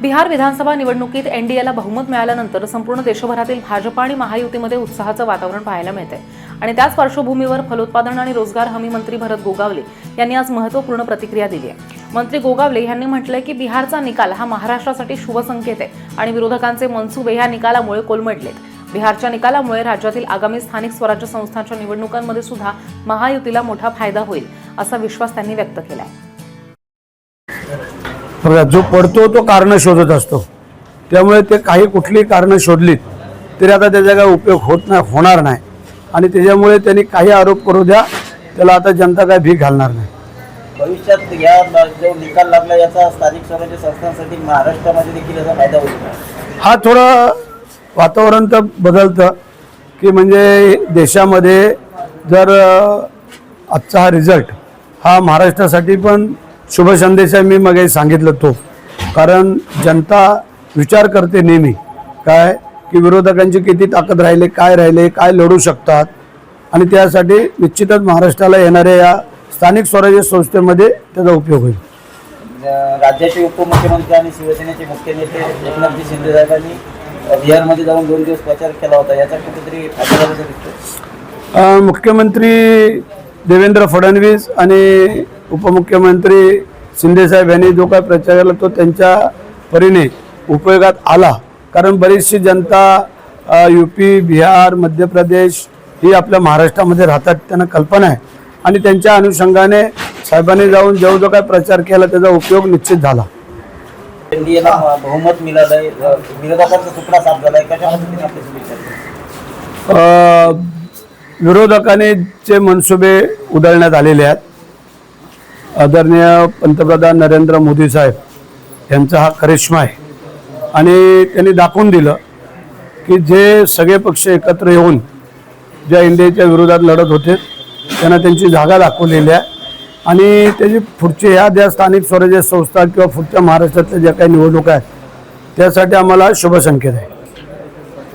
बिहार विधानसभा निवडणुकीत एनडीएला बहुमत मिळाल्यानंतर संपूर्ण देशभरातील भाजप आणि महायुतीमध्ये उत्साहाचं वातावरण पाहायला मिळते आणि त्याच पार्श्वभूमीवर फलोत्पादन आणि रोजगार हमी मंत्री भरत गोगावले यांनी आज महत्त्वपूर्ण प्रतिक्रिया दिली आहे. मंत्री गोगावले यांनी म्हटलंय की बिहारचा निकाल हा महाराष्ट्रासाठी शुभसंकेत आहे आणि विरोधकांचे मनसुबे या निकालामुळे कोलमडलेत. बिहारच्या निकालामुळे राज्यातील आगामी स्थानिक स्वराज्य संस्थांच्या निवडणुकांमध्ये सुद्धा महायुतीला मोठा फायदा होईल असा विश्वास त्यांनी व्यक्त केला आहे बघा जो पडतो तो कारण शोधत असतो. त्यामुळे ते काही कुठली कारणं शोधलीत तरी आता त्याचा काय उपयोग होत नाही होणार नाही. आणि त्याच्यामुळे त्यांनी काही आरोप करू द्या त्याला आता जनता काय भीक घालणार नाही. भविष्यात या जो निकाल लागला याचा स्थानिक स्वराज्य संस्थांसाठी महाराष्ट्रामध्ये देखील याचा फायदा होईल? हा थोडं वातावरण तर बदलतं की म्हणजे देशामध्ये जर आजचा हा रिझल्ट हा महाराष्ट्रासाठी पण शुभ संदेश आहे मी मग सांगितलं तो. कारण जनता विचार करते नेहमी. काय? की विरोधकांची किती ताकद राहिले काय राहिले काय लढू शकतात? आणि त्यासाठी निश्चितच महाराष्ट्राला येणाऱ्या या स्थानिक स्वराज्य संस्थेमध्ये त्याचा उपयोग होईल. राज्याचे उपमुख्यमंत्री आणि शिवसेनेचे मुख्य नेते एकनाथजी शिंदे साहेबांनी बिहारमध्ये जाऊन दोन दिवस प्रचार केला होता. याचा कुठेतरी मुख्यमंत्री देवेंद्र फडणवीस आणि उपमुख्यमंत्री शिंदेसाहेब यांनी जो काय प्रचार केला तो त्यांच्या परीने उपयोगात आला. कारण बरीचशी जनता यू पी बिहार मध्य प्रदेश ही आपल्या महाराष्ट्रामध्ये राहतात त्यांना कल्पना आहे. आणि त्यांच्या अनुषंगाने साहेबांनी जाऊन जो जो काय प्रचार केला त्याचा उपयोग निश्चित झाला. एनडीएला बहुमत मिळालंय विरोधकांचा तुकडा साफ झालाय. कशा विरोधकांनी चे मनसुबे उधळण्यात आलेले आहेत. आदरणीय पंतप्रधान नरेंद्र मोदी साहेब यांचा हा करिश्मा आहे. आणि त्यांनी दाखवून दिलं की जे सगळे पक्ष एकत्र येऊन ज्या इंडियाच्या विरोधात लढत होते त्यांना त्यांची जागा दाखवलेली आहे. आणि त्याची पुढची ह्या ज्या स्थानिक स्वराज्य संस्था किंवा पुढच्या महाराष्ट्रातल्या ज्या काही निवडणुका आहेत त्यासाठी आम्हाला शुभसंकेत आहे.